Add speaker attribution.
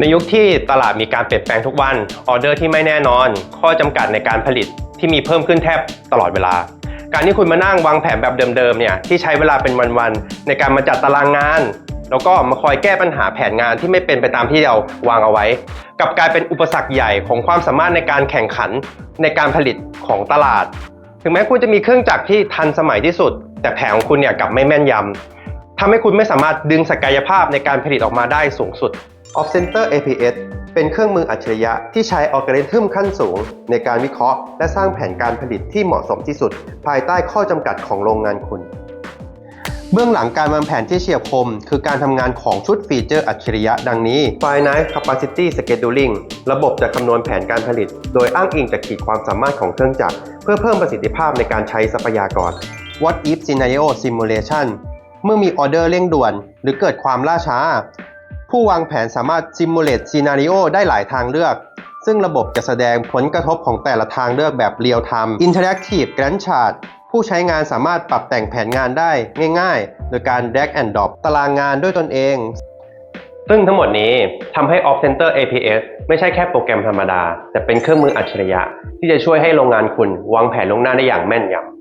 Speaker 1: ในยุคที่ตลาดมีการเปลี่ยนแปลงทุกวัน ออเดอร์ที่ไม่แน่นอน ข้อจำกัดในการผลิตที่มีเพิ่มขึ้นแทบตลอดเวลา การที่คุณมานั่งวางแผนแบบเดิมๆเนี่ยที่ใช้เวลาเป็นวันๆในการมาจัดตารางงาน แล้วก็มาคอยแก้ปัญหาแผนงานที่ไม่เป็นไปตามที่เราวางเอาไว้ กับกลายเป็นอุปสรรคใหญ่ของความสามารถในการแข่งขันในการผลิตของตลาด ถึงแม้คุณจะมีเครื่องจักรที่ทันสมัยที่สุด แต่แผนของคุณเนี่ยกลับไม่แม่นยำทำให้คุณไม่สามารถดึงศักยภาพในการผลิตออกมาได้สูงสุด Off Center APS เป็นเครื่องมืออัจฉริยะที่ใช้อัลกอริทึมขั้นสูง ในการวิเคราะห์ และสร้างแผนการผลิตที่เหมาะสมที่สุด ภายใต้ข้อจำกัดของโรงงานคุณ เบื้องหลังการวางแผนที่เฉียบคม คือการทำงานของชุดฟีเจอร์อัจฉริยะดังนี้ Finite Capacity Scheduling ระบบจะคำนวณแผนการผลิต โดยอ้างอิงจากขีดความสามารถของเครื่องจักร เพื่อเพิ่มประสิทธิภาพในการใช้ทรัพยากร What if Scenario Simulation เมื่อมีออเดอร์เร่งด่วน หรือเกิดความล่าช้า ผู้วางแผนสามารถ simulate scenario ได้หลายทางเลือก ซึ่งระบบจะแสดงผลกระทบของแต่ละทางเลือกแบบ real time interactive Gantt chart ผู้ใช้งานสามารถปรับแต่งแผนงานได้ง่ายๆ โดยการ drag and drop ตารางงานด้วยตนเอง ซึ่งทั้งหมดนี้ทำให้ Off Center APS ไม่ใช่แค่โปรแกรมธรรมดา แต่เป็นเครื่องมืออัจฉริยะ ที่จะช่วยให้โรงงานคุณวางแผนล่วงหน้าได้อย่างแม่นยำ